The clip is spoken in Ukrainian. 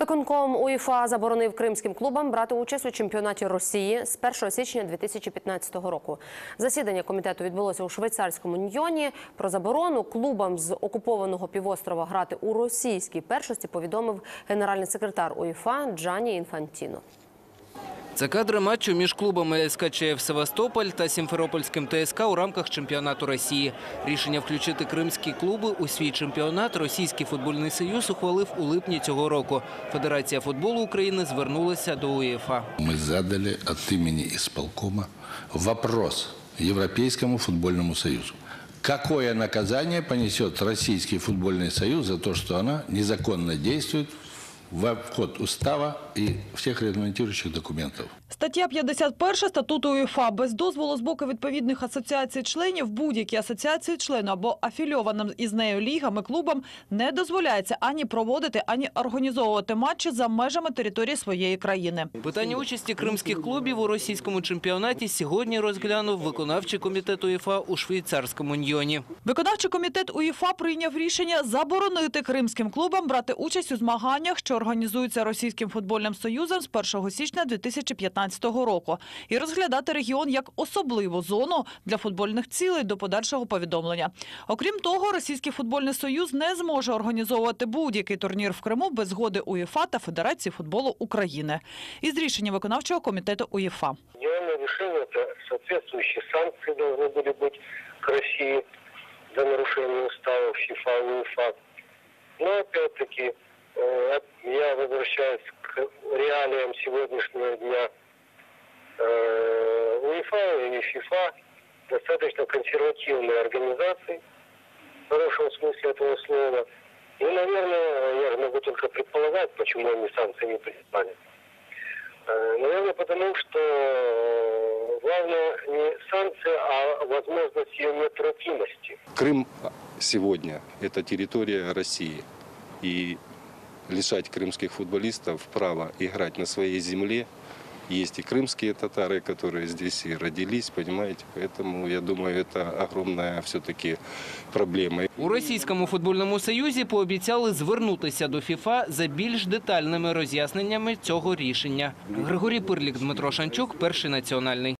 Виконком УЄФА заборонив кримським клубам брати участь у чемпіонаті Росії з 1 січня 2015 року. Засідання комітету відбулося у швейцарському Ньйоні. Про заборону клубам з окупованого півострова грати у російській першості повідомив генеральний секретар УЄФА Джані Інфантіно. Це кадри матчу між клубами СКЧФ Севастополь та Сімферопольським ТСК у рамках чемпіонату Росії. Рішення включити кримські клуби у свій чемпіонат Російський футбольний союз ухвалив у липні цього року. Федерація футболу України звернулася до УЄФА. Мы задали от имени исполкома вопрос Европейскому футбольному союзу. Какое наказание понесет Российский футбольный союз за то, что она незаконно действует в вход устава и всех регламентирующих документов? Стаття 51 статуту УЄФА. Без дозволу з боку відповідних асоціацій членів будь-які асоціації члену або афільованим із нею лігам і клубам не дозволяється ані проводити, ані організовувати матчі за межами території своєї країни. Питання участі кримських клубів у російському чемпіонаті сьогодні розглянув виконавчий комітет УЄФА у швейцарському Ньйоні. Виконавчий комітет УЄФА прийняв рішення заборонити кримським клубам брати участь у змаганнях, що організуються Російським футбольним союзом з 1 січня 2015 року, і розглядати регіон як особливу зону для футбольних цілей до подальшого повідомлення. Окрім того, Російський футбольний союз не зможе організовувати будь-який турнір в Криму без згоди УЄФА та Федерації футболу України. Із рішення виконавчого комітету УЄФА. Идеальное решение – это соответствующие санкции должны были быть к России за нарушение уставов ФИФА и УЕФА. Но опять-таки э, я возвращаюсь к реалиям сегодняшнего дня. Э, УЕФА и ФИФА достаточно консервативные организации, в хорошем смысле этого слова. Ну, наверное, я же могу только предполагать, почему они санкции не принимали. Э, Наверное, потому что э, главное не санкция, а возможность ее неотвратимости. Крым сегодня – это территория России. И лишать крымских футболистов права играть на своей земле. Есть и крымские татары, которые здесь и родились, понимаете. Поэтому, я думаю, это огромная все-таки проблема. У російському футбольному союзі пообіцяли звернутися до ФІФА за більш детальними роз'ясненнями цього рішення. Григорій Пирлік, Дмитро Шанчук, перший національний.